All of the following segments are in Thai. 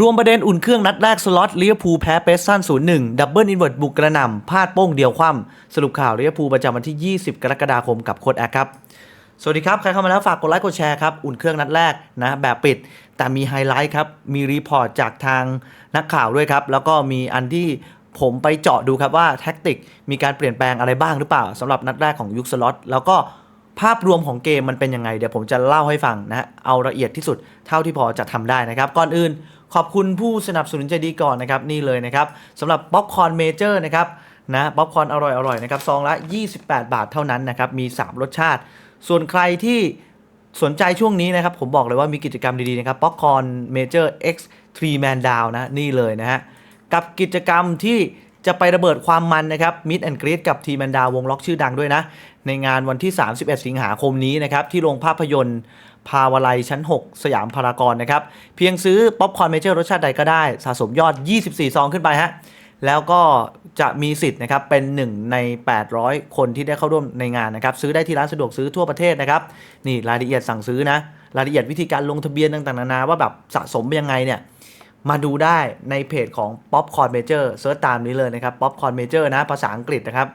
รวมประเด็นอุ่นเครื่องนัดแรกสล็อตเวอร์พูแพ้เปสซัน0-1ดับเบิลอินเวอร์ตบุกกระหน่ำพลาดโป้งเดียวคว่ำสรุปข่าวเวอร์พูประจำวันที่ 20 กรกฎาคมกับโค้ดแอคครับ สวัสดีครับ ใครเข้ามาแล้วฝากกดไลค์กดแชร์ครับ อุ่นเครื่องนัดแรกนะแบบปิด แต่มีไฮไลท์ครับ มีรีพอร์ตจากทางนักข่าวด้วยครับ แล้วก็มีอันที่ผมไปเจาะดูครับว่าแท็กติกมีการเปลี่ยนแปลงอะไรบ้างหรือเปล่าสำหรับนัดแรกของยุคสล็อตแล้วก็ภาพรวมของเกมมันเป็นยังไงเดี๋ยวผมจะเล่าให้ฟังนะเอาละเอียดที่สุดเท่าที่พอจะทำได้นะครับก่อนอื่น ขอบคุณผู้สนับสนุนใจดีก่อนนะครับนี่เลยนะครับสำหรับป๊อปคอร์นเมเจอร์นะครับนะป๊อปคอร์นอร่อยๆนะครับซองละ 28 บาทเท่านั้นนะครับมี 3 รสชาติ ส่วนใครที่สนใจช่วงนี้นะครับ ผมบอกเลยว่ามีกิจกรรมดีๆนะครับป๊อปคอร์นเมเจอร์ X 3 Man Down นะนี่เลยนะฮะกับกิจกรรมที่จะไประเบิดความมันนะครับมิดแอนกรีดกับทีแมนดาววงล็อกชื่อดังด้วยนะ ในงานวันที่ 31 สิงหาคมนี้นะครับ ที่โรงภาพยนตร์ พาวาลัยชั้น 6 สยามพารากอนนะครับ เพียงซื้อป๊อปคอร์นเมเจอร์รสชาติใดก็ได้ สะสมยอด 24 ซองขึ้นไปฮะแล้วก็จะมีสิทธิ์นะครับเป็นหนึ่งใน 800 คนที่ได้เข้าร่วมในงานนะครับ ซื้อได้ที่ร้านสะดวกซื้อทั่วประเทศนะครับ นี่รายละเอียดสั่งซื้อนะ รายละเอียดวิธีการลงทะเบียนต่างๆนานาว่าแบบสะสมเป็นยังไงเนี่ยมาดูได้ในเพจของ Popcorn Major เซิร์ชตามนี้เลยนะครับ Popcorn Major นะภาษาอังกฤษนะครับ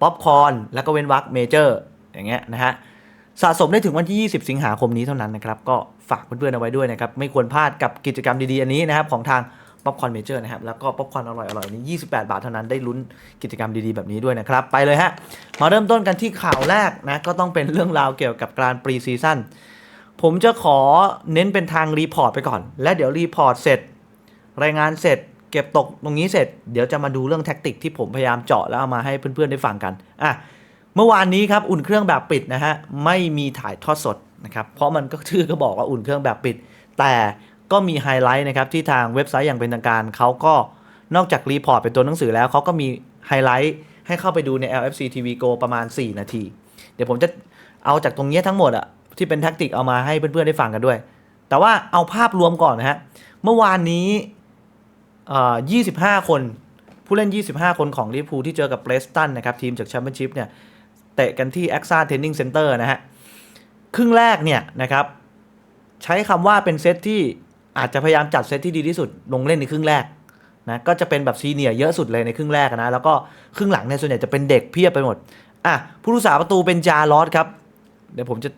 Popcorn แล้วก็เว้นวรรค Major อย่างเงี้ยนะฮะ สะสมได้ถึงวันที่ 20 สิงหาคมนี้เท่านั้นนะครับ ก็ฝากเพื่อนๆเอาไว้ด้วยนะครับ ไม่ควรพลาดกับกิจกรรมดีๆ อันนี้นะครับ ของทาง Popcorn Major นะครับ แล้วก็ Popcorn อร่อยๆนี้28 บาทเท่านั้นได้ลุ้นกิจกรรมดีๆ แบบนี้ด้วยนะครับ ไปเลยฮะ มาเริ่มต้นกันที่ข่าวแรกนะ ก็ต้องเป็นเรื่องราวเกี่ยวกับการปรีซีซั่นผมจะขอเน้นเป็นทางรีพอร์ตไปก่อน และเดี๋ยวรีพอร์ตเสร็จ รายงานเสร็จ เก็บตกตรงนี้เสร็จ เดี๋ยวจะมาดูเรื่องแท็กติกที่ผมพยายามเจาะแล้วเอามาให้เพื่อนๆได้ฟังกันอะ เมื่อวานนี้ครับอุ่นเครื่องแบบปิดนะฮะไม่มีถ่ายทอดสดนะครับเพราะมันก็ชื่อก็บอกว่าอุ่นเครื่องแบบปิด แต่ก็มีไฮไลท์นะครับที่ทางเว็บไซต์อย่างเป็นทางการเขาก็นอกจากรีพอร์ตเป็นตัวหนังสือแล้วเขาก็มีไฮไลท์ให้เข้าไปดูใน LFC TV Go ประมาณ 4 นาที เดี๋ยวผมจะเอาจากตรงนี้ทั้งหมดอะที่เป็นแท็กติกเอามาให้เพื่อนๆได้ฟังกันด้วย แต่ว่าเอาภาพรวมก่อนนะฮะเมื่อวานนี้ 25 คนผู้เล่น 25 คนของลิเวอร์พูลที่เจอกับเบรสตันนะครับทีมจากแชมเปี้ยนชิพเนี่ย เตะกันที่ a อ x a Training Center นะฮะ ครึ่งแรกเนี่ยนะครับใช้คำว่าเป็นเซตที่อาจจะพยายามจัดเซตที่ดีที่สุดลงเล่นในครึ่งแรกนะก็จะเป็นแบบซีเนียร์เยอะสุดเลยในครึ่งแรกนะแล้วก็ครึ่งหลังเนี่ยส่วนใหญ่จะเป็นเด็กเพียบไปหมดอะผู้รักษาประตูเป็นจาร์ลอสครับ เดี๋ยวผมจะ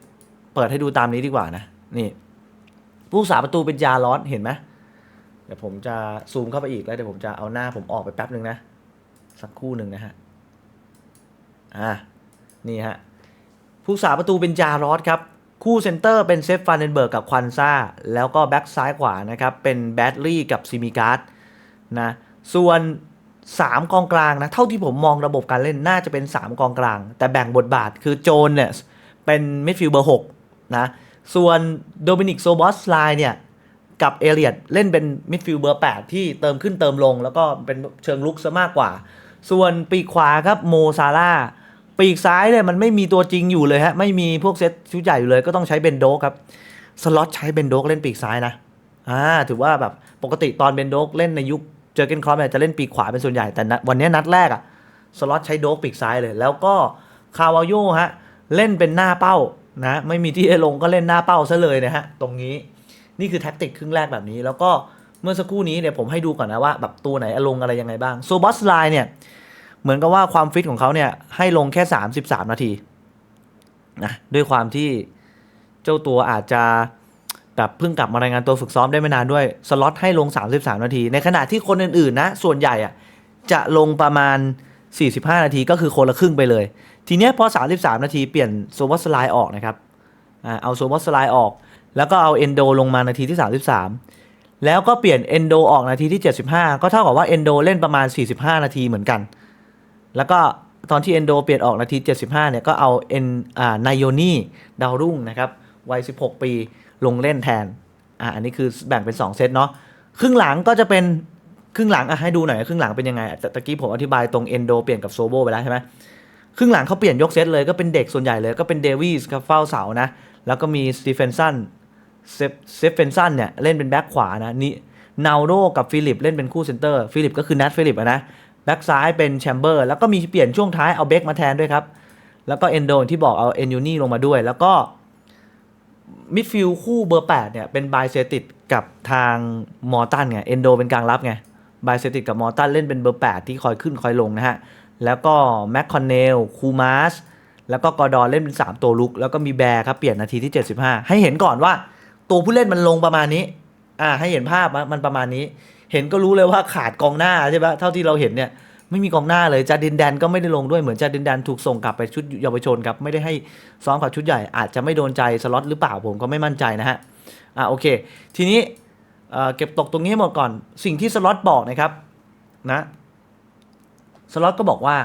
เปิดให้ดูตามนี้ดีกว่านะนี่ผู้รักษาประตูเป็นจาร์ลอสเห็นไหมเดี๋ยวผมจะซูมเข้าไปอีกแล้วเดี๋ยวผมจะเอาหน้าผมออกไปแป๊บหนึ่งนะสักคู่หนึ่งนะฮะอ่า นี่ฮะผู้สาประตูเป็นจารอสครับ คู่เซนเตอร์เป็นเซฟฟานเดนเบิร์กกับควันซ่า แล้วก็แบ็กซ้ายขวานะครับ เป็นแบดลี่กับซิมิการ์ดนะส่วน 3 กองกลางนะ เท่าที่ผมมองระบบการเล่นน่าจะเป็น 3 กองกลาง แต่แบ่งบทบาทคือโจนเนี่ยเป็นมิดฟิลด์เบอร์6นะส่วนโดมินิกโซบอสไลน์เนี่ยกับเอเลียดเล่นเป็นมิดฟิลด์เบอร์ 8 ที่เติมขึ้นเติมลง แล้วก็เป็นเชิงลุกซะมากกว่า ส่วนปีกขวาครับโมซาร่า ปีกซ้ายเนี่ยมันไม่มีตัวจริงอยู่เลยฮะ ไม่มีพวกเซตชุดใหญ่อยู่เลย ก็ต้องใช้เบนโดกครับ สล็อตใช้เบนโดกเล่นปีกซ้ายนะ อ่า ถือว่าแบบปกติตอนเบนโดกเล่นในยุคเจอเกนครอปเนี่ยจะเล่นปีกขวาเป็นส่วนใหญ่ แต่วันนี้นัดแรกอะสล็อตใช้โดกปีกซ้ายเลย แล้วก็คาวาโยฮะ เล่นเป็นหน้าเป้านะ ไม่มีที่ให้ลงก็เล่นหน้าเป้าซะเลยนะฮะ ตรงนี้ นี่คือแท็กติกครึ่งแรกแบบนี้ แล้วก็เมื่อสักครู่นี้เนี่ยผมให้ดูก่อนนะว่าแบบตัวไหนอลงอะไรยังไงบ้างโซบอสไลน์เนี่ย เหมือนกับว่าความฟิตของเขาเนี่ยให้ลงแค่ 33 นาทีนะด้วยความที่เจ้าตัวอาจจะแบบเพิ่งกลับมารายงานตัวฝึกซ้อมได้ไม่นานด้วย สล็อตให้ลง 33 นาที ในขณะที่คนอื่นๆนะ ส่วนใหญ่อะจะลงประมาณ 45 นาทีก็คือคนละครึ่งไปเลย ทีเนี้ยพอ 33 นาทีเปลี่ยนโซบอสไลน์ออกนะครับอ่าเอาโซบอสไลน์ออก แล้วก็เอาเอนโดลงมานาทีที่ 33 แล้วก็เปลี่ยนเอนโดออกนาทีที่ 75 ก็เท่ากับว่าเอนโดเล่นประมาณ 45 นาทีเหมือนกัน แล้วก็ตอนที่เอนโดเปลี่ยนออกนาที 75 เนี่ยก็เอาเอ็นอ่านายโยนี่ดาวรุ่งนะครับวัย 16 ปีลงเล่นแทนอ่าอันนี้คือแบ่งเป็น 2 เซตเนาะครึ่งหลังก็จะเป็นครึ่งหลังอะให้ดูหน่อยครึ่งหลังเป็นยังไงตะกี้ผมอธิบายตรงเอนโดเปลี่ยนกับโซโบไปแล้วใช่ไหมครึ่งหลังเขาเปลี่ยนยกเซตเลยก็เป็นเด็กส่วนใหญ่เลยก็เป็นเดวิสกับเฝ้าเสานะแล้วก็มีสตีเฟนสันเซฟเฟเฟนสันเนี่ยเล่นเป็นแบ็คขวานะนี่นาโรกับฟิลิปเล่นเป็นคู่เซนเตอร์ฟิลิปก็คือนัทฟิลิปนะ แบ็กซ้ายเป็นแชมเบอร์แล้วก็มีเปลี่ยนช่วงท้ายเอาเบคมาแทนด้วยครับ แล้วก็เอนโดที่บอกเอาเอนยูนี่ลงมาด้วย แล้วก็มิดฟิลคู่เบอร์ 8 เนี่ย เป็นบายเซติดกับทางมอร์ตันไงเอนโดเป็นกลางรับไงบายเซติดกับมอร์ตันเล่นเป็นเบอร์ 8 ที่คอยขึ้นคอยลงนะฮะ แล้วก็แม็กคอนเนลคูมาสแล้วก็กอร์ดอนเล่นเป็น 3 ตัวลุก แล้วก็มีแบร์ครับ เปลี่ยนนาทีที่ 75 ให้เห็นก่อนว่า ตัวผู้เล่นมันลงประมาณนี้ อ่าให้เห็นภาพมันประมาณนี้ เห็นก็รู้เลยว่าขาดกองหน้าใช่ปะเท่าที่เราเห็นเนี่ยไม่มีกองหน้าเลยจาดินแดนก็ไม่ได้ลงด้วยเหมือนจาดินแดนถูกส่งกลับไปชุดเยาวชนครับไม่ได้ให้ซ้อมกับชุดใหญ่อาจจะไม่โดนใจสล็อตหรือเปล่าผมก็ไม่มั่นใจนะฮะอ่าโอเค ทีนี้เก็บตกตรงนี้หมดก่อนสิ่งที่สล็อตบอกนะครับนะสล็อตก็บอกว่า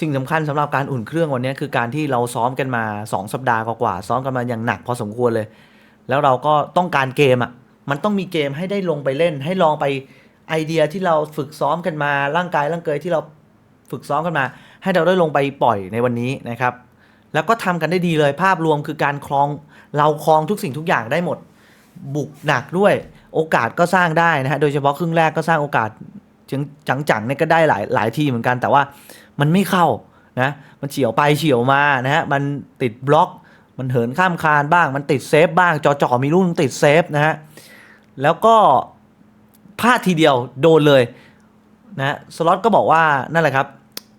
สิ่งสำคัญสำหรับการอุ่นเครื่องวันนี้คือการที่เราซ้อมกันมา 2 สัปดาห์กว่าๆซ้อมกันมาอย่างหนักพอสมควรเลย แล้วเราก็ต้องการเกมอะ มันต้องมีเกมให้ได้ลงไปเล่น ให้ลองไปไอเดียที่เราฝึกซ้อมกันมาร่างกายร่างเกยที่เราฝึกซ้อมกันมา ให้เราได้ลงไปปล่อยในวันนี้นะครับ แล้วก็ทำกันได้ดีเลยภาพรวมคือการคลองเราคลองทุกสิ่งทุกอย่างได้หมด บุกหนักด้วยโอกาสก็สร้างได้นะฮะโดยเฉพาะครึ่งแรกก็สร้างโอกาสจังจังๆเนี่ยก็ได้หลายหลายทีเหมือนกัน แต่ว่ามันไม่เข้านะมันเฉียวไปเฉียวมานะฮะมันติดบล็อก มันเหินข้ามคานบ้าง มันติดเซฟบ้างจอๆมีลูกติดเซฟนะฮะ แล้วก็พลาดทีเดียวโดนเลยนะสล็อตก็บอกว่านั่นแหละครับ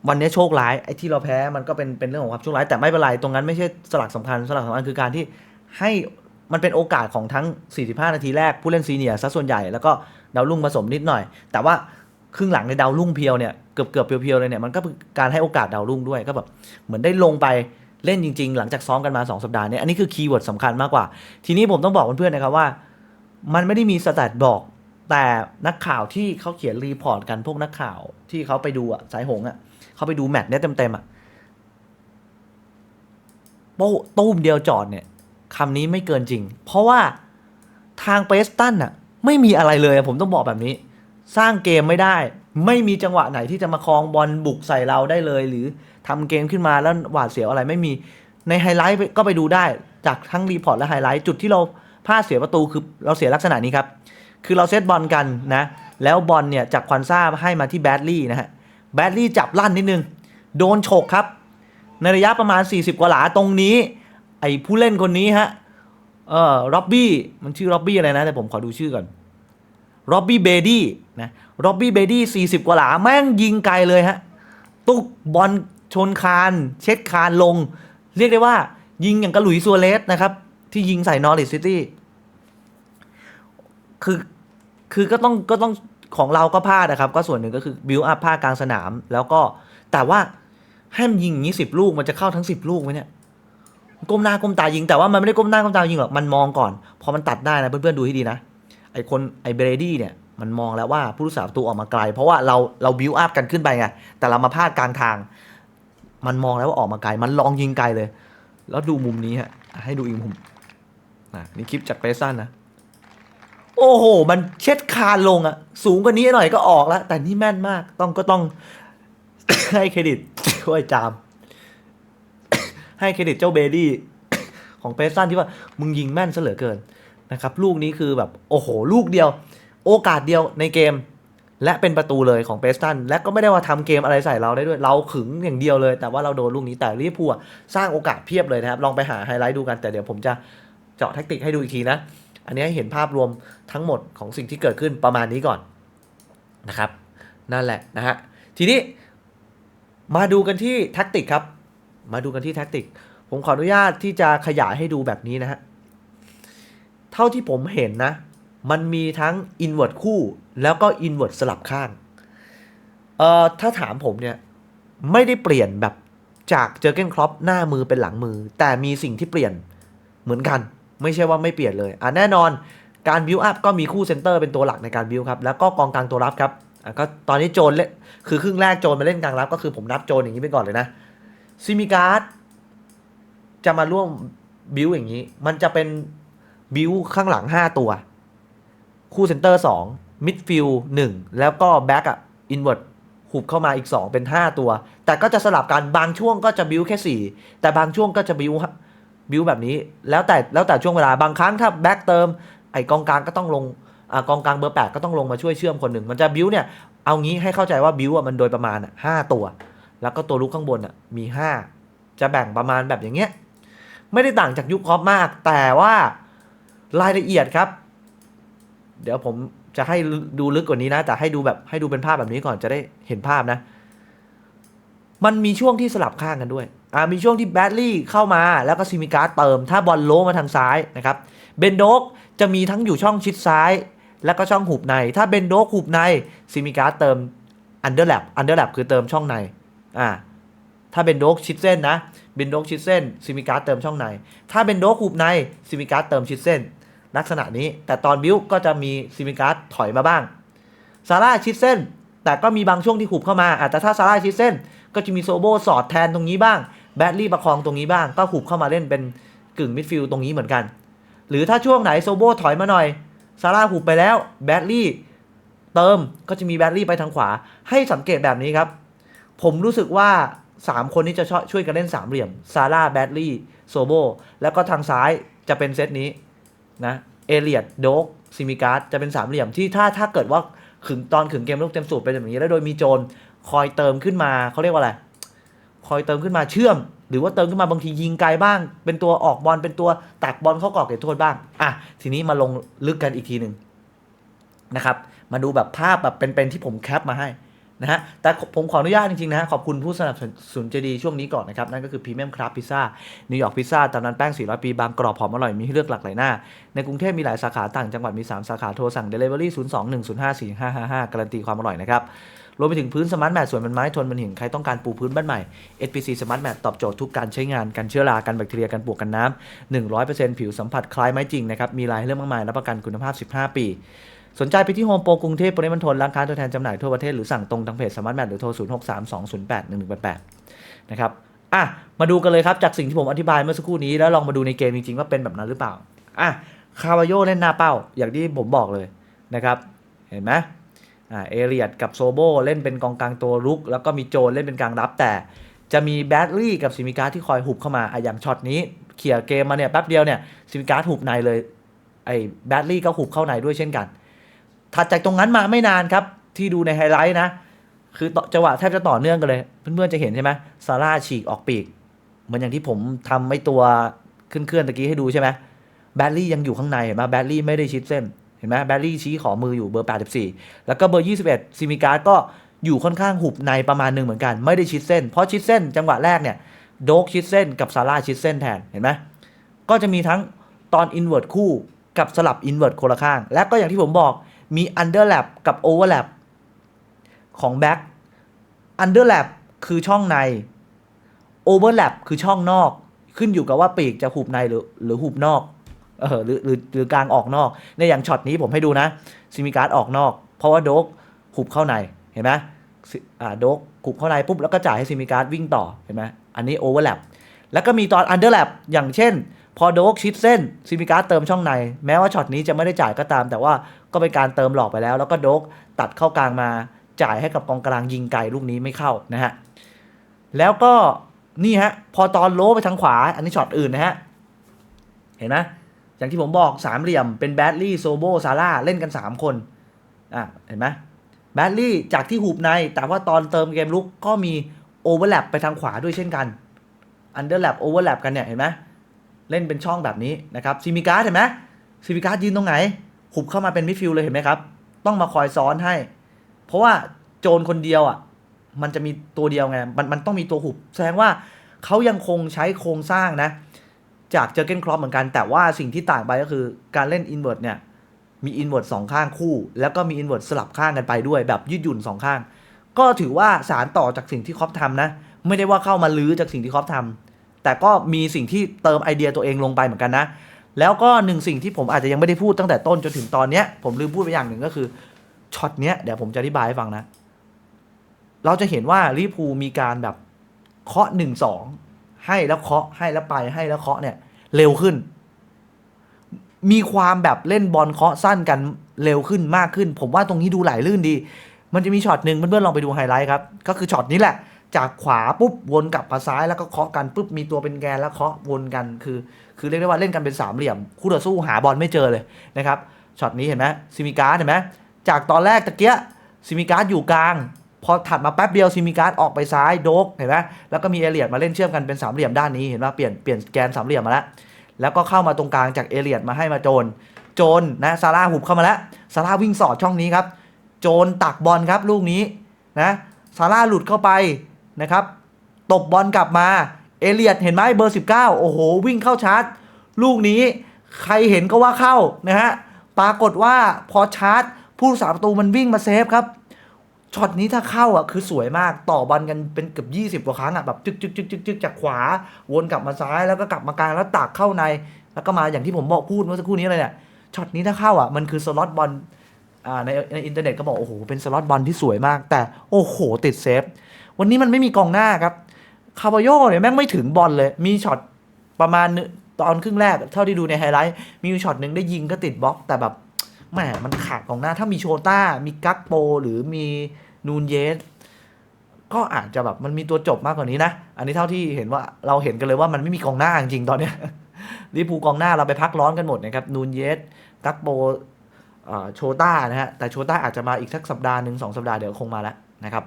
วันนี้โชคร้ายไอ้ที่เราแพ้มันก็เป็นเป็นเรื่องของความโชคร้ายแต่ไม่เป็นไรตรงนั้นไม่ใช่สลักสำคัญสลักสำคัญคือการที่ให้มันเป็นโอกาสของทั้ง 45 นาทีแรกผู้เล่นซีเนียร์ซะส่วนใหญ่แล้วก็ดาวรุ่งผสมนิดหน่อย แต่ว่าครึ่งหลังในดาวรุ่งเพียวเนี่ยเกือบเกือบเพียวๆเลยเนี่ยมันก็เป็นการให้โอกาสดาวรุ่งด้วยก็แบบเหมือนได้ลงไปเล่นจริง ๆ หลังจากซ้อมกันมา 2 สัปดาห์เนี่ยอันนี้คือคีย์เวิร์ดสำคัญมากกว่า ทีนี้ผมต้องบอกเพื่อนๆนะครับว่า มันไม่ได้มีสแตทบอก แต่นักข่าวที่เขาเขียนรีพอร์ตกันพวกนักข่าวที่เขาไปดูอะสายหงอะเขาไปดูแมตช์เนี้ยเต็มๆอะโป้ตู้มเดียวจอดเนี่ยคำนี้ไม่เกินจริง เพราะว่าทางเปสตันอะไม่มีอะไรเลยผมต้องบอกแบบนี้ สร้างเกมไม่ได้ ไม่มีจังหวะไหนที่จะมาคลองบอลบุกใส่เราได้เลย หรือทำเกมขึ้นมาแล้วหวาดเสียวอะไรไม่มีในไฮไลท์ก็ไปดูได้จากทั้งรีพอร์ตและไฮไลท์จุดที่เรา พลาดเสียประตูคือเราเสียลักษณะนี้ครับ คือเราเซตบอลกันนะ แล้วบอลเนี่ยจากควันซ่าให้มาที่แบดลี่นะฮะ แบดลี่จับลั่นนิดนึง โดนฉกครับ ในระยะประมาณ 40 กว่าหลาตรงนี้ ไอ้ผู้เล่นคนนี้ฮะ เออร็อบบี้ มันชื่อร็อบบี้อะไรนะ แต่ผมขอดูชื่อก่อนร็อบบี้เบดี้นะ ร็อบบี้เบดี้ 40 กว่าหลา แม่งยิงไกลเลยฮะ ตุกบอลชนคาน เช็ดคานลง เรียกได้ว่ายิงอย่างกระหลุยซัวเรสนะครับ ที่ยิงใส่นอริสซิตี้คือคือก็ต้องก็ต้องของเราก็พลาดนะครับ ก็ส่วนหนึ่งก็คือบิวอัพพลาดกลางสนาม แล้วก็แต่ว่าให้มันยิงอย่างนี้สิบลูกมันจะเข้าทั้งสิบลูกไหมเนี่ยก้มหน้าก้มตายิงแต่ว่ามันไม่ได้ก้มหน้าก้มตายิงหรอกมันมองก่อน พอมันตัดได้นะเพื่อนๆดูให้ดีนะไอคนไอเบรดี้เนี่ยมันมองแล้วว่าผู้รักษาประตูออกมาไกล เพราะว่าเราเราบิวอัพกันขึ้นไปไงแต่เรามาพลาดกลางทาง มันมองแล้วว่าออกมาไกล มันลองยิงไกลเลย แล้วดูมุมนี้ฮะให้ดูอีกมุม นะนี่คลิปจากเปซันนะ โอ้โห มันเช็ดคานลงอะสูงกว่านี้หน่อยก็ออกแล้ว แต่นี่แม่นมากต้องก็ต้อง ให้เครดิตช่วยจาม ให้เครดิตเจ้าเบดี้ของเปซันที่ว่ามึงยิงแม่นซะเหลือเกินนะครับ ลูกนี้คือแบบโอ้โห ลูกเดียว โอกาสเดียวในเกม และเป็นประตูเลยของเปสตันและก็ไม่ได้ว่าทำเกมอะไรใส่เราได้ด้วย เราขึงอย่างเดียวเลย แต่ว่าเราโดนลูกนี้แต่ลิเวอร์พูลสร้างโอกาสเพียบเลยนะครับ ลองไปหาไฮไลท์ดูกันแต่เดี๋ยวผมจะ เจาะแทคติกให้ดูอีกทีนะ อันนี้ให้เห็นภาพรวมทั้งหมดของสิ่งที่เกิดขึ้นประมาณนี้ก่อนนะครับ นั่นแหละนะฮะ ทีนี้มาดูกันที่แท็กติกครับ มาดูกันที่แท็กติก ผมขออนุญาตที่จะขยายให้ดูแบบนี้นะฮะ เท่าที่ผมเห็นนะ มันมีทั้ง invert คู่แล้วก็ invert สลับข้าง เอ่อ ถ้าถามผมเนี่ย ไม่ได้เปลี่ยนแบบจากเจอเกนครอปหน้ามือเป็นหลังมือ แต่มีสิ่งที่เปลี่ยนเหมือนกัน ไม่ใช่ว่าไม่เปลี่ยนเลยอะแน่นอนการบิวอัพก็มีคู่เซนเตอร์เป็นตัวหลักในการบิวครับแล้วก็กองกลางตัวรับครับอะก็ตอนนี้โจนเล่นคือครึ่งแรกโจนมาเล่นกลางรับก็คือผมนับโจนอย่างนี้ไปก่อนเลยนะซิมิการ์ดจะมาร่วมบิวอย่างนี้ มันจะเป็นบิวข้างหลัง 5 ตัว คู่เซนเตอร์2มิดฟิลด์1แล้วก็แบ็กอะอินเวอร์ตหุบเข้ามาอีก 2 เป็น 5 ตัว แต่ก็จะสลับกันบางช่วงก็จะบิวแค่ 4 แต่บางช่วงก็จะบิว บิวแบบนี้แล้วแต่แล้วแต่ช่วงเวลาบางครั้งถ้าแบ็กเติมไอกองกลางก็ต้องลงอกองกลางเบอร์8ก็ต้องลงมาช่วยเชื่อมคนหนึ่ง มันจะบิวเนี่ยเอางี้ให้เข้าใจว่าบิวอะมันโดยประมาณห้าตัว แล้วก็ตัวลุกข้างบนอะมี5จะแบ่งประมาณแบบอย่างเงี้ยไม่ได้ต่างจากยุคคอปมาก แต่ว่ารายละเอียดครับ เดี๋ยวผมจะให้ดูลึกกว่านี้นะ แต่ให้ดูแบบให้ดูเป็นภาพแบบนี้ก่อนจะได้เห็นภาพนะ มันมีช่วงที่สลับข้างกันด้วย อ่ามีช่วงที่แบดลี่เข้ามาแล้วก็ซิมิการ์ดเติม ถ้าบอลโลมาทางซ้ายนะครับเบนโดกจะมีทั้งอยู่ช่องชิดซ้าย แล้วก็ช่องหุบใน ถ้าเบนโดกหุบในซิมิการ์ดเติมอันเดอร์แลปอันเดอร์แลปคือเติมช่องในอ่าถ้าเบนโดกชิดเส้นนะเบนโดกชิดเส้นซิมิการ์ดเติมช่องใน ถ้าเบนโดกหุบในซิมิการ์ดเติมชิดเส้น ลักษณะนี้ แต่ตอนบิวก็จะมีซิมิการ์ดถอยมาบ้างซาร่าชิดเส้น แต่ก็มีบางช่วงที่หุบเข้ามาอะแต่ถ้าซาร่าชิดเส้น ก็จะมีโซโบสอดแทนตรงนี้บ้าง แบดลี่ประคองตรงนี้บ้าง ก็หุบเข้ามาเล่นเป็นกึ่งมิดฟิลด์ตรงนี้เหมือนกัน หรือถ้าช่วงไหนโซโบถอยมาหน่อยซาร่าหุบไปแล้วแบดลี่เติมก็จะมีแบดลี่ไปทางขวา ให้สังเกตแบบนี้ครับ ผมรู้สึกว่า 3 คนนี้จะช่วยกันเล่นสามเหลี่ยมซาร่าแบดลี่โซโบแล้วก็ทางซ้ายจะเป็นเซตนี้นะเอเลียดโดกซิมิการ์ดจะเป็นสามเหลี่ยมที่ถ้าถ้าเกิดว่าขึงตอนขึงเกมลูกเต็มสูตรเป็นแบบนี้ แล้วโดยมีโจรคอยเติมขึ้นมาเขาเรียกว่าอะไร คอยเติมขึ้นมาเชื่อม หรือว่าเติมขึ้นมาบางทียิงไกลบ้าง เป็นตัวออกบอลเป็นตัวตักบอลเข้ากรอบเขตโทษบ้างอะทีนี้มาลงลึกกันอีกทีหนึ่งนะครับ มาดูแบบภาพแบบเป็นๆที่ผมแคปมาให้นะฮะแต่ผมขออนุญาตจริงๆนะขอบคุณผู้สนับสนุนใจดีช่วงนี้ก่อนนะครับ นั่นก็คือพรีเมียมคราฟพิซซ่านิวยอร์กพิซซ่าตำนานแป้ง 400 ปี บางกรอบหอมอร่อย มีให้เลือกหลากหลายหน้า ในกรุงเทพมีหลายสาขาต่างจังหวัดมี 3 สาขาโทรสั่ง Delivery 02-105-4555 การันตีความอร่อยนะครับ รวมไปถึงพื้นสมาร์ทแมทสวยเป็นไม้ทนมันหินใครต้องการปูพื้นบ้านใหม่ SPC Smart Mat ตอบโจทย์ทุกการใช้งานกันเชื้อรากันแบคทีเรียกันปวกกันน้ำ100%ผิวสัมผัสคล้ายไม้จริงนะครับมีลายให้เลือกมากมายรับประกันคุณภาพ 15 ปี สนใจไปที่โฮมโปรกรุงเทพปริมณฑลร้านค้าตัวแทนจำหน่ายทั่วประเทศหรือสั่งตรงทางเพจสมาร์ทแมทหรือโทร 0632081188 นะครับอะมาดูกันเลยครับจากสิ่งที่ผมอธิบายเมื่อสักครู่นี้แล้วลองมาดูในเกมจริงๆว่าเป็นแบบนั้นหรือเปล่าอะคาวาโยเล่นหน้าเป้าอย่างที่ผมบอกเลยนะครับ เห็นไหม อ่าเอเรียดกับโซโบเล่นเป็นกองกลางตัวรุก แล้วก็มีโจนเล่นเป็นกลางรับ แต่จะมีแบดลี่กับซิมิการ์ที่คอยหุบเข้ามาอะอย่างช็อตนี้เขี่ยเกมมาเนี่ยแป๊บเดียวเนี่ยซิมิการ์หุบในเลยไอ้แบดลี่ก็หุบเข้าในด้วยเช่นกันถัดจากตรงนั้นมาไม่นานครับ ที่ดูในไฮไลท์นะ คือจังหวะแทบจะต่อเนื่องกันเลย เพื่อนๆจะเห็นใช่ไหมซาร่าฉีกออกปีกเหมือนอย่างที่ผมทำไม่ตัวเคลื่อนๆตะกี้ให้ดูใช่ไหมแบดลี่ยังอยู่ข้างในเห็นไหมแบดลี่ไม่ได้ชิดเส้น ห็นไหมแบดลี่ชี้ขอมืออยู่เบอร์ 84 แล้วก็เบอร์ 21ซิมิการ์ดก็อยู่ค่อนข้างหุบในประมาณหนึ่งเหมือนกัน ไม่ได้ชิดเส้น เพราะชิดเส้นจังหวะแรกเนี่ยโดกชิดเส้นกับซาร่าชิดเส้นแทนเห็นไหมก็จะมีทั้งตอนอินเว r ร์คู่กับสลับอินเว r ร์คนละข้าง และก็อย่างที่ผมบอกมี underlap กับ overlap ของแบ็ k underlap คือช่องใน overlap คือช่องนอก ขึ้นอยู่กับว่าปีกจะหุบในหรือหรือหุบนอก เออหรือหรือหรือกลางออกนอกในอย่างช็อตนี้ผมให้ดูนะซิมิการ์ดออกนอก เพราะว่าโดกหุบเข้าในเห็นไหมอ่าโดกหุบเข้าในปุ๊บแล้วก็จ่ายให้ซิมิการ์ดวิ่งต่อเห็นไหมอันนี้ overlap แลบแล้วก็มีตอน underlap อย่างเช่น พอโดกชิดเส้นซิมิการ์ดเติมช่องใน แม้ว่าช็อตนี้จะไม่ได้จ่ายก็ตาม แต่ว่าก็เป็นการเติมหลอกไปแล้ว แล้วก็โดกตัดเข้ากลางมาจ่ายให้กับกองกลางยิงไกลลูกนี้ไม่เข้านะฮะแล้วก็นี่ฮะพอตอนโลไปทางขวา อันนี้ช็อตอื่นนะฮะเห็นไหม อย่างที่ผมบอกสามเหลี่ยมเป็นแบดลี่โซโบซาร่าเล่นกัน 3 คนอะเห็นไหมแบดลี่จากที่หูบใน แต่ว่าตอนเติมเกมลุกก็มีโอเวอร์แลปไปทางขวาด้วยเช่นกันอันเดอร์แลปโอเวอร์แลปกันเนี่ยเห็นไหมเล่นเป็นช่องแบบนี้นะครับซิมิการ์ดเห็นไหมซิมิการ์ดยืนตรงไหนหุบเข้ามาเป็นมิดฟิลด์เลยเห็นไหมครับ ต้องมาคอยซ้อนให้ เพราะว่าโจรคนเดียวอะมันจะมีตัวเดียวไงมันมันต้องมีตัวหุบ แสดงว่าเขายังคงใช้โครงสร้างนะ จากเจอเกนครอปเหมือนกัน แต่ว่าสิ่งที่ต่างไปก็คือการเล่นอินเว r ร์เนี่ยมีอินเว r ร์สองข้างคู่ แล้วก็มีอินเว r ร์สลับข้างกันไปด้วย แบบยืดหยุ่นสองข้าง ก็ถือว่าสารต่อจากสิ่งที่ครอปทำนะ ไม่ได้ว่าเข้ามาลื้อจากสิ่งที่ครอปทำแต่ก็มีสิ่งที่เติมไอเดียตัวเองลงไปเหมือนกันนะ แล้วก็หนึ่งสิ่งที่ผมอาจจะยังไม่ได้พูดตั้งแต่ต้นจนถึงตอนเนี้ยผมลืมพูดไปอย่างหนึ่งก็คือช็อตเนี้ยเดี๋ยวผมจะอธิบายให้ฟังนะ เราจะเห็นว่าลิพูมีการแบบเคาะหนึ่งสอง ให้แล้วเคาะให้แล้วไปให้แล้วเคาะเนี่ยเร็วขึ้น มีความแบบเล่นบอลเคาะสั้นกันเร็วขึ้นมากขึ้น ผมว่าตรงนี้ดูไหลลื่นดี มันจะมีช็อตหนึ่งเพื่อนๆลองไปดูไฮไลท์ครับ ก็คือช็อตนี้แหละ จากขวาปุ๊บวนกลับมาซ้ายแล้วก็เคาะกันปุ๊บมีตัวเป็นแกนแล้วเคาะวนกันคือ คือเรียกได้ว่าเล่นกันเป็นสามเหลี่ยม คู่ต่อสู้หาบอลไม่เจอเลยนะครับช็อตนี้เห็นไหมซิมิการ์ดเห็นไหมจากตอนแรกตะเกียซิมิการ์ดอยู่กลาง พอถัดมาแป๊บเดียวซิมิการ์ดออกไปซ้ายโดกเห็นไหมแล้วก็มีเอเลียดมาเล่นเชื่อมกันเป็นสามเหลี่ยมด้านนี้เห็นว่าเปลี่ยนเปลี่ยนแกนสามเหลี่ยมมาแล้วแล้วก็เข้ามาตรงกลางจากเอเลียดมาให้มาโจน โจนนะซาร่าหุบเข้ามาแล้วซาร่าวิ่งสอดช่องนี้ครับ โจนตักบอลครับลูกนี้นะซาร่าหลุดเข้าไปนะครับตบบอลกลับมาเอเลียดเห็นไหมเบอร์ 19 โอ้โห วิ่งเข้าชาร์จ ลูกนี้ใครเห็นก็ว่าเข้านะฮะปรากฏว่าพอชาร์จ ผู้รักษาประตูมันวิ่งมาเซฟครับ ช็อตนี้ถ้าเข้าอะคือสวยมากต่อบอลกันเป็นเกือบ20กว่าครั้งอะแบบจึกจึกจึกจึกจึกจากขวา วนกลับมาซ้ายแล้วก็กลับมากลางแล้วตักเข้าใน แล้วก็มาอย่างที่ผมบอกพูดเมื่อสักครู่นี้เลยเนี่ยช็อตนี้ถ้าเข้าอะมันคือสล็อตบอลอ่าในในอินเทอร์เน็ตก็บอกโอ้โหเป็นสล็อตบอลที่สวยมาก แต่โอ้โหติดเซฟวันนี้มันไม่มีกองหน้าครับคาบโยเนี่ยแม่งไม่ถึงบอลเลย มีช็อตประมาณนึตอนครึ่งแรกเท่าที่ดูในไฮไลท์มีช็อตหนึ่งได้ยิงก็ติดบล็อกแต่แบบ แหมมันขาดกองหน้าถ้ามีโชต้า มีกักโป หรือมีนูนเยส ก็อาจจะแบบมันมีตัวจบมากกว่านี้นะ อันนี้เท่าที่เห็นว่าเราเห็นกันเลยว่ามันไม่มีกองหน้าจริงๆตอนเนี้ยลิเวอร์พูกองหน้าเราไปพักร้อนกันหมดนะครับนูนเยส กักโปโชต้านะฮะแต่โชต้าอาจจะมาอีกสักสัปดาห์หนึ่งสองสัปดาห์เดี๋ยวคงมาแล้วนะครับ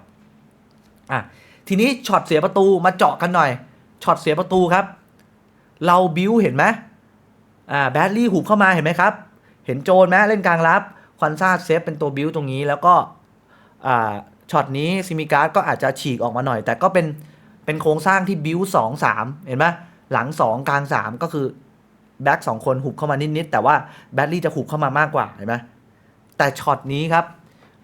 อะทีนี้ช็อตเสียประตูมาเจาะกันหน่อยช็อตเสียประตูครับ เราบิวเห็นไหมอ่าแบดลี่หุบเข้ามาเห็นไหมครับ เห็นโจนไหมเล่นกลางรับควันซาเซฟเป็นตัวบิวตรงนี้แล้วก็ช็อตนี้ซิมิการ์ดก็อาจจะฉีกออกมาหน่อย แต่ก็เป็นเป็นโครงสร้างที่บิวสองสามเห็นไหมหลังสองกลางสามก็คือแบ็กสองคนหุบเข้ามานิดๆแต่ว่าแบดลี่จะหุบเข้ามามากกว่าเห็นไหมแต่ช็อตนี้ครับ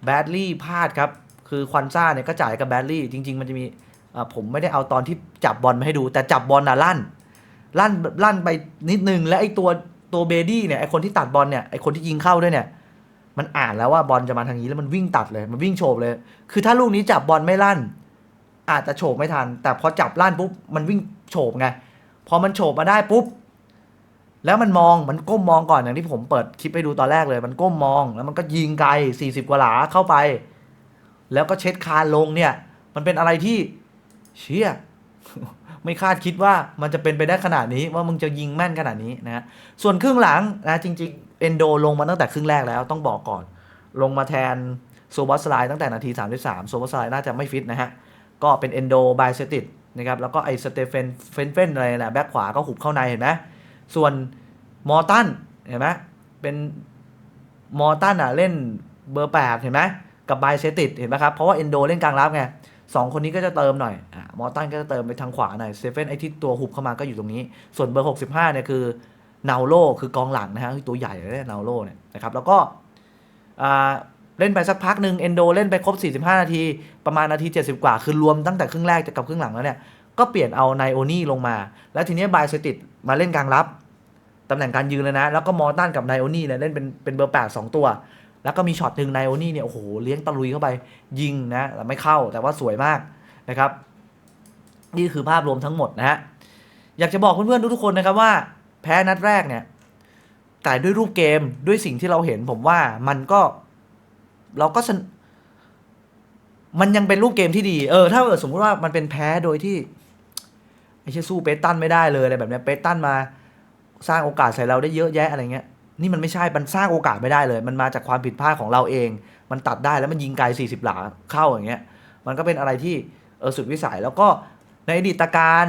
แบดลี่พลาดครับคือควันซ่าเนี่ยก็จ่ายกับแบดลี่จริง ๆ มันจะมีผมไม่ได้เอาตอนที่จับบอลมาให้ดู แต่จับบอลน่ะลั่นลั่นลั่นไปนิดนึงแล้วไอ้ตัว ตัวเบดี้เนี่ยไอคนที่ตัดบอลเนี่ยไอคนที่ยิงเข้าด้วยเนี่ย มันอ่านแล้วว่าบอลจะมาทางนี้แล้วมันวิ่งตัดเลยมันวิ่งโฉบเลย คือถ้าลูกนี้จับบอลไม่ลั่น อาจจะโฉบไม่ทัน แต่พอจับลั่นปุ๊บมันวิ่งโฉบไงพอมันโฉบมาได้ปุ๊บแล้วมันมองมันก้มมองก่อนอย่างที่ผมเปิดคลิปให้ดูตอนแรกเลย มันก้มมองแล้วมันก็ยิงไกล 40 กว่าหลาเข้าไป แล้วก็เช็ดคานลงเนี่ย มันเป็นอะไรที่เชี่ย ไม่คาดคิดว่ามันจะเป็นไปได้ขนาดนี้ว่ามึงจะยิงแม่นขนาดนี้นะส่วนครึ่งหลังนะจริงๆเอนโดลงมาตั้งแต่ครึ่งแรกแล้วต้องบอกก่อน ลงมาแทนโซบอสไลตั้งแต่นาที 33 โซบอสไลน่าจะไม่ฟิตนะฮะ ก็เป็นเอนโดบายเซติดนะครับแล้วก็ไอสเตเฟนเฟนเฟนอะไรนะแบ็คขวาก็หุบเข้าในเห็นไหมส่วนมอร์ตันเห็นไหมเป็นมอร์ตันอะเล่นเบอร์8เห็นไหมกับบายเซติดเห็นไหมครับ เพราะว่าเอนโดเล่นกลางรับไง สองคนนี้ก็จะเติมหน่อยอะมอตันก็จะเติมไปทางขวาหน่อยเซเฟนไอที่ตัวหุบเข้ามาก็อยู่ตรงนี้ ส่วนเบอร์ 65เนี่ยคือนาโลคือกองหลังนะฮะคือตัวใหญ่เลยนาโลเนี่ยนะครับแล้วก็เล่นไปสักพักหนึ่งเอนโดเล่นไปครบ 45 นาที ประมาณนาที 70 กว่า คือรวมตั้งแต่ครึ่งแรกกับครึ่งหลังแล้วเนี่ย ก็เปลี่ยนเอาไนโอนี่ลงมา แล้วทีนี้บายเซติดมาเล่นกลางรับ ตำแหน่งการยืนเลยนะ แล้วก็มอร์ตันกับไนโอนี่เนี่ยเล่นเป็นเป็นเบอร์ 8 2 ตัว แล้วก็มีช็อตหนึ่งไนโอนี่เนี่ยโอ้โหเลี้ยงตะลุยเข้าไปยิงนะแต่ไม่เข้าแต่ว่าสวยมากนะครับ นี่คือภาพรวมทั้งหมดนะฮะอยากจะบอกเพื่อนๆทุกๆคนนะครับว่า แพ้นัดแรกเนี่ยแต่ด้วยรูปเกมด้วยสิ่งที่เราเห็นผมว่ามันก็เราก็มันยังเป็นรูปเกมที่ดี เออ ถ้าเกิดสมมติว่ามันเป็นแพ้โดยที่ไอ้เชยสู้เปตันไม่ได้เลยอะไรแบบเนี้ยเปตันมาสร้างโอกาสใส่เราได้เยอะแยะอะไรเงี้ย นี่มันไม่ใช่ มันสร้างโอกาสไม่ได้เลย มันมาจากความผิดพลาดของเราเอง มันตัดได้แล้วมันยิงไกล 40 หลาเข้าอย่างเงี้ย มันก็เป็นอะไรที่เออสุดวิสัย แล้วก็ในอดีตการ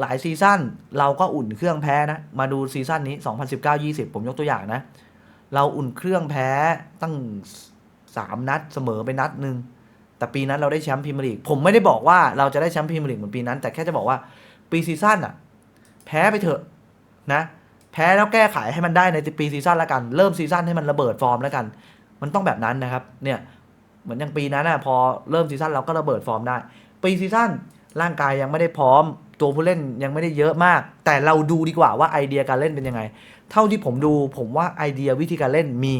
หลายซีซั่นเราก็อุ่นเครื่องแพ้นะ มาดูซีซั่นนี้ 2019-20 ผมยกตัวอย่างนะ เราอุ่นเครื่องแพ้ตั้ง 3 นัดเสมอไปนัดหนึ่ง แต่ปีนั้นเราได้แชมป์พรีเมียร์ลีก ผมไม่ได้บอกว่าเราจะได้แชมป์พรีเมียร์ลีกเหมือนปีนั้น แต่แค่จะบอกว่าปีซีซั่นอะแพ้ไปเถอะนะ แพ้แล้วแก้ไขให้มันได้ในปีซีซั่นแล้วกัน เริ่มซีซั่นให้มันระเบิดฟอร์มแล้วกัน มันต้องแบบนั้นนะครับ เนี่ย เหมือนอย่างปีนั้นนะพอเริ่มซีซั่นเราก็ระเบิดฟอร์มได้ ปีซีซั่นร่างกายยังไม่ได้พร้อม ตัวผู้เล่นยังไม่ได้เยอะมาก แต่เราดูดีกว่าว่าไอเดียการเล่นเป็นยังไง เท่าที่ผมดูผมว่าไอเดียวิธีการเล่นมี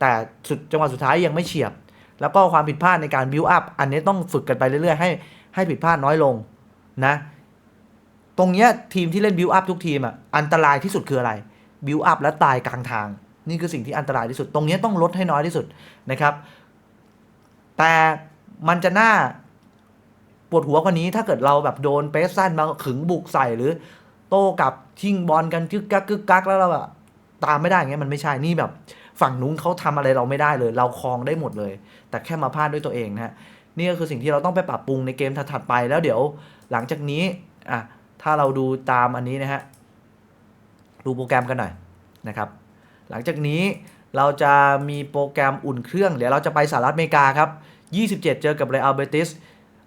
แต่สุดจังหวะสุดท้ายยังไม่เฉียบ แล้วก็ความผิดพลาดในการบิวอัพอันนี้ต้องฝึกกันไปเรื่อยๆให้ให้ผิดพลาดน้อยลงนะ ตรงเนี้ยทีมที่เล่นบิวอัพทุกทีมอะอันตรายที่สุดคืออะไรบิวอัพแล้วตายกลางทาง นี่คือสิ่งที่อันตรายที่สุด ตรงเนี้ยต้องลดให้น้อยที่สุดนะครับ แต่มันจะน่าปวดหัวกว่านี้ถ้าเกิดเราแบบโดนเปสซันมาขึงบุกใส่หรือ โต้กับชิงบอลกันกึกกักกึกกักแล้วเราแบบตามไม่ได้งเงี้ยมันไม่ใช่นี่แบบ ฝั่งนู้นเขาทำอะไรเราไม่ได้เลย เราคลองได้หมดเลย แต่แค่มาพลาดด้วยตัวเองนะฮะนี่ก็คือสิ่งที่เราต้องไปปรับปรุงในเกมถัดๆไปแล้วเดี๋ยว หลังจากนี้อะ ถ้าเราดูตามอันนี้นะฮะ ดูโปรแกรมกันหน่อยนะครับ หลังจากนี้เราจะมีโปรแกรมอุ่นเครื่อง เดี๋ยวเราจะไปสหรัฐอเมริกาครับ 27 เจอกับเรอัลเบติส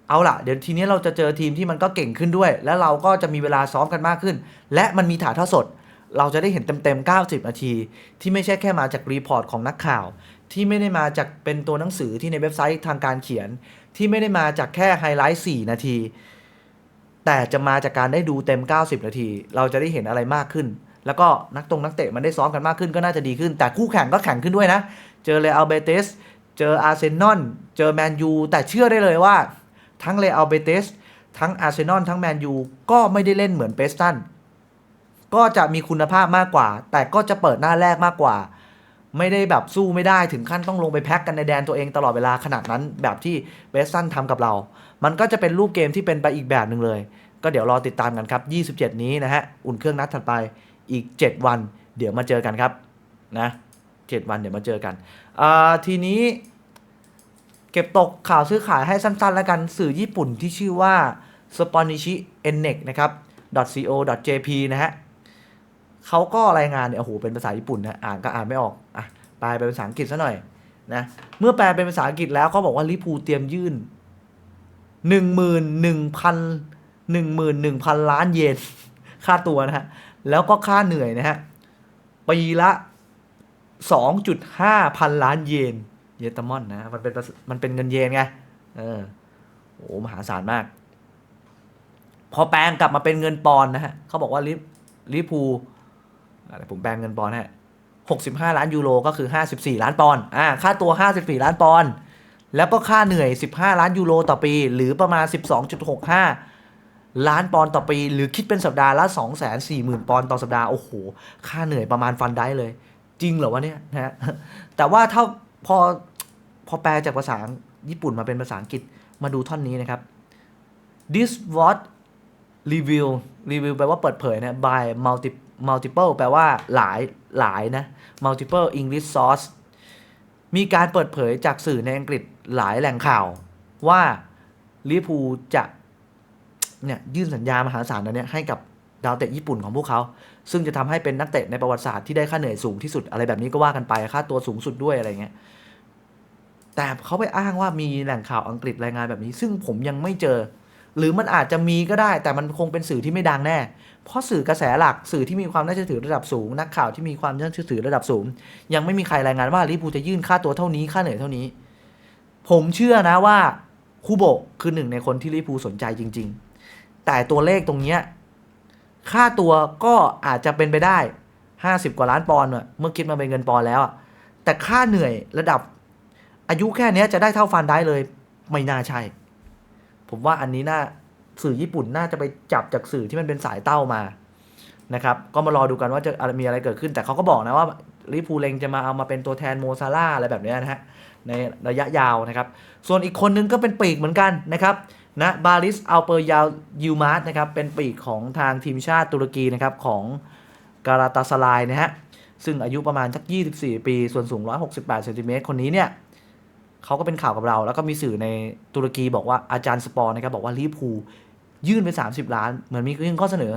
เอาล่ะ เดี๋ยวทีนี้เราจะเจอทีมที่มันก็เก่งขึ้นด้วย แล้วเราก็จะมีเวลาซ้อมกันมากขึ้น และมันมีถ่ายทอดสด เราจะได้เห็นเต็มๆ 90 นาที ที่ไม่ใช่แค่มาจากรีพอร์ตของนักข่าว ที่ไม่ได้มาจากเป็นตัวหนังสือที่ในเว็บไซต์ทางการเขียน ที่ไม่ได้มาจากแค่ไฮไลท์ 4 นาที แต่จะมาจากการได้ดูเต็ม 90 นาที เราจะได้เห็นอะไรมากขึ้น แล้วก็นักตรงนักเตะมันได้ซ้อมกันมากขึ้นก็น่าจะดีขึ้น แต่คู่แข่งก็แข่งขึ้นด้วยนะ เจอเรอัลเบติสเจออาร์เซนอลเจอแมนยูแต่เชื่อได้เลยว่า ทั้งเรอัลเบติสทั้งอาร์เซนอลทั้งแมนยูก็ไม่ได้เล่นเหมือนเปสตันก็จะมีคุณภาพมากกว่า แต่ก็จะเปิดหน้าแรกมากกว่า ไม่ได้แบบสู้ไม่ได้ถึงขั้นต้องลงไปแพ็กกันในแดนตัวเองตลอดเวลาขนาดนั้นแบบที่เบสตันทำกับเรา มันก็จะเป็นรูปเกมที่เป็นไปอีกแบบหนึ่งเลย ก็เดี๋ยวรอติดตามกันครับ 27 นี้นะฮะ อุ่นเครื่องนัดถัดไปอีก 7 วัน เดี๋ยวมาเจอกันครับนะ7วันเดี๋ยวมาเจอกันทีนี้เก็บตกข่าวซื้อขายให้สั้นๆ แล้วกันสื่อญี่ปุ่นที่ชื่อว่า s p o n i c h i e n n e c นะครับ .co .jp นะฮะเขาก็รายงานเนี่ยโอ้โหเป็นภาษาญี่ปุ่นนะอ่านก็อ่านไม่ออกอะแปลเป็นภาษาอังกฤษซะหน่อยนะเมื่อแปลเป็นภาษาอังกฤษแล้วเขาบอกว่าลิปูเตรียมยื่น หนึ่งหมื่นหนึ่งพันหนึ่งหมื่นหนึ่งพันล้านเยนค่าตัวนะฮะ แล้วก็ค่าเหนื่อยนะฮะ ปีละสองจุดห้าพันล้านเยน เยนตามอนนะ มันเป็นมันเป็นเงินเยนไง เออโอ้มหาศาลมาก พอแปลงกลับมาเป็นเงินปอนนะฮะเขาบอกว่าลิลิพูลอะไรผมแปลงเงินปอนฮะหกสิบห้าล้านยูโรก็คือห้าสิบสี่ล้านปอนอ่าค่าตัวห้าสิบสี่ล้านปอน แล้วก็ค่าเหนื่อยสิบห้าล้านยูโรต่อปี หรือประมาณสิบสองจุดหกห้าล้านปอนด์ต่อปี หรือคิดเป็นสัปดาห์ละ 2 4 0 0 0 0 ปอนด์ต่อสัปดาห์ โอ้โห ค่าเหนื่อยประมาณฟันได้เลย จริงเหรอวะเนี่ยนะฮะแต่ว่าถ้าพอพอแปลจากภาษาญี่ปุ่นมาเป็นภาษาอังกฤษมาดูท่อนนี้นะครับ this was review review แปลว่าเปิดเผยนะ by multi multiple แปลว่าหลายหลายนะ multiple English source มีการเปิดเผยจากสื่อในอังกฤษ หลายแหล่งข่าวว่าลิเวอร์พูลจะเนี่ยยื่นสัญญามหาศาลอันเนี้ยให้กับดาวเตะญี่ปุ่นของพวกเขา ซึ่งจะทำให้เป็นนักเตะในประวัติศาสตร์ที่ได้ค่าเหนื่อยสูงที่สุดอะไรแบบนี้ก็ว่ากันไปค่าตัวสูงสุดด้วยอะไรเงี้ยแต่เขาไปอ้างว่ามีแหล่งข่าวอังกฤษรายงานแบบนี้ ซึ่งผมยังไม่เจอ หรือมันอาจจะมีก็ได้ แต่มันคงเป็นสื่อที่ไม่ดังแน่ เพราะสื่อกระแสหลักสื่อที่มีความน่าเชื่อถือระดับสูง นักข่าวที่มีความน่าเชื่อถือระดับสูง ยังไม่มีใครรายงานว่าลิเวอร์พูจะยื่นค่าตัวเท่านี้ค่าเหนื่อยเท่านี้ ผมเชื่อนะว่าคูโบคือหนึ่งในคนที่ลิพูสนใจจริง ๆ แต่ตัวเลขตรงเนี้ยค่าตัวก็อาจจะเป็นไปได้ 50 กว่าล้านปอนด์เมื่อคิดมาเป็นเงินปอนด์แล้ว แต่ค่าเหนื่อยระดับอายุแค่นี้จะได้เท่าฟันได้เลยไม่น่าใช่ ผมว่าอันนี้น่าสื่อญี่ปุ่นน่าจะไปจับจากสื่อที่มันเป็นสายเต้ามานะครับ ก็มารอดูกันว่าจะมีอะไรเกิดขึ้น แต่เขาก็บอกนะว่าลิพูเลงจะมาเอามาเป็นตัวแทนโมซาร่าอะไรแบบนี้นะฮะ ในระยะยาวนะครับ ส่วนอีกคนนึงก็เป็นปีกเหมือนกันนะครับนะบาริสอัลเปอร์ยาวยูมาร์นะครับ เป็นปีกของทางทีมชาติตุรกีนะครับของการาตาสลายนะฮะ ซึ่งอายุประมาณสัก 24 ปี ส่วนสูง 168เซนติเมตรคนนี้เนี่ยเขาก็เป็นข่าวกับเรา แล้วก็มีสื่อในตุรกีบอกว่าอาจารย์สปอร์นะครับบอกว่าลิพูยื่นไป 30 ล้าน เหมือนมียื่นข้อเสนอ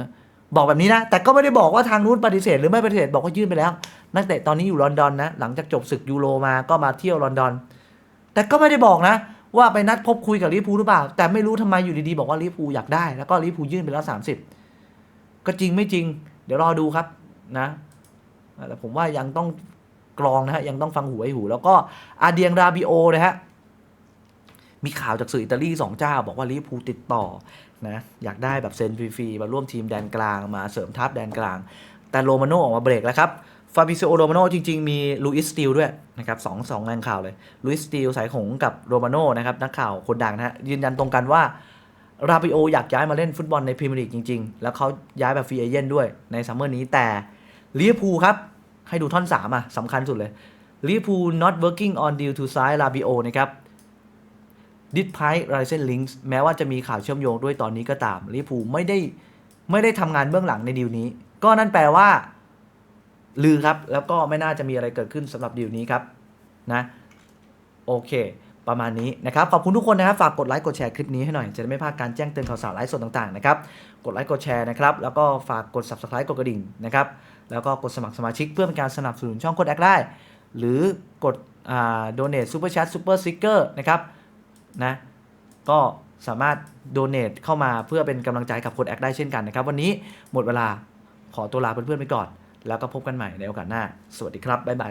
บอกแบบนี้นะ แต่ก็ไม่ได้บอกว่าทางนู้นปฏิเสธหรือไม่ปฏิเสธบอกว่ายื่นไปแล้ว นักเตะตอนนี้อยู่ลอนดอนนะ หลังจากจบศึกยูโรมาก็มาเที่ยวลอนดอน แต่ก็ไม่ได้บอกนะ ว่าไปนัดพบคุยกับลิเวอร์พูหรือเปล่า แต่ไม่รู้ทำไมอยู่ดีๆบอกว่าลิเวอร์พูอยากได้ แล้วก็ลิเวอร์พูยื่นไปแล้ว 30 ก็จริงไม่จริง เดี๋ยวรอดูครับนะแต่ผมว่ายังต้องกรองนะฮะยังต้องฟังหูไอ้หู แล้วก็อาเดียงราบิโอนะฮะมีข่าวจากสื่ออิตาลีสองเจ้า บอกว่าลิเวอร์พูติดต่อ นะอยากได้แบบเซ็นฟรีๆมาร่วมทีมแดนกลางมาเสริมทัพแดนกลาง แต่โรมาโน่ออกมาเบรกแล้วครับฟาบิซิโอโรมาโน่จริงๆ มีลูอิสสติลด้วยนะครับสองสองแรงข่าวเลยลูอิสสติลสายหงกับโรมาโน่นะครับนักข่าวคนดังนะฮะยืนยันตรงกันว่าราบิโออยากย้ายมาเล่นฟุตบอลในพรีเมียร์ลีกจริงๆ แล้วเขาย้ายแบบฟรีเอเย่นด้วยในซัมเมอร์นี้แต่ลิเวอร์พูลครับ ให้ดูท่อน 3 อะสำคัญสุดเลยลิเวอร์พูล not working on deal to sign ราบิโอนะครับ ดิสไพไรเซนลิงส์แม้ว่าจะมีข่าวเชื่อมโยงด้วยตอนนี้ก็ตามลิพูไม่ได้ไม่ได้ทำงานเบื้องหลังในดีลนี้ ก็นั่นแปลว่า ลือครับ แล้วก็ไม่น่าจะมีอะไรเกิดขึ้นสำหรับดีลนี้ครับนะ โอเค ประมาณนี้นะครับ ขอบคุณทุกคนนะครับ ฝากกดไลค์กดแชร์คลิปนี้ให้หน่อย จะได้ไม่พลาดการแจ้งเตือนข่าวสารไลฟ์สดต่างๆนะครับ กดไลค์กดแชร์นะครับ แล้วก็ฝากกด subscribe กดกระดิ่งนะครับ แล้วก็กดสมัครสมาชิกเพื่อเป็นการสนับสนุนช่องโคดแอคได้ หรือกดอ่า donate super chat super sticker นะครับ นะก็สามารถ donate เข้ามาเพื่อเป็นกำลังใจกับคนแอคได้เช่นกันนะครับ วันนี้หมดเวลาขอตัวลาเพื่อนๆไปก่อน แล้วก็พบกันใหม่ในโอกาสหน้า สวัสดีครับ บ๊ายบาย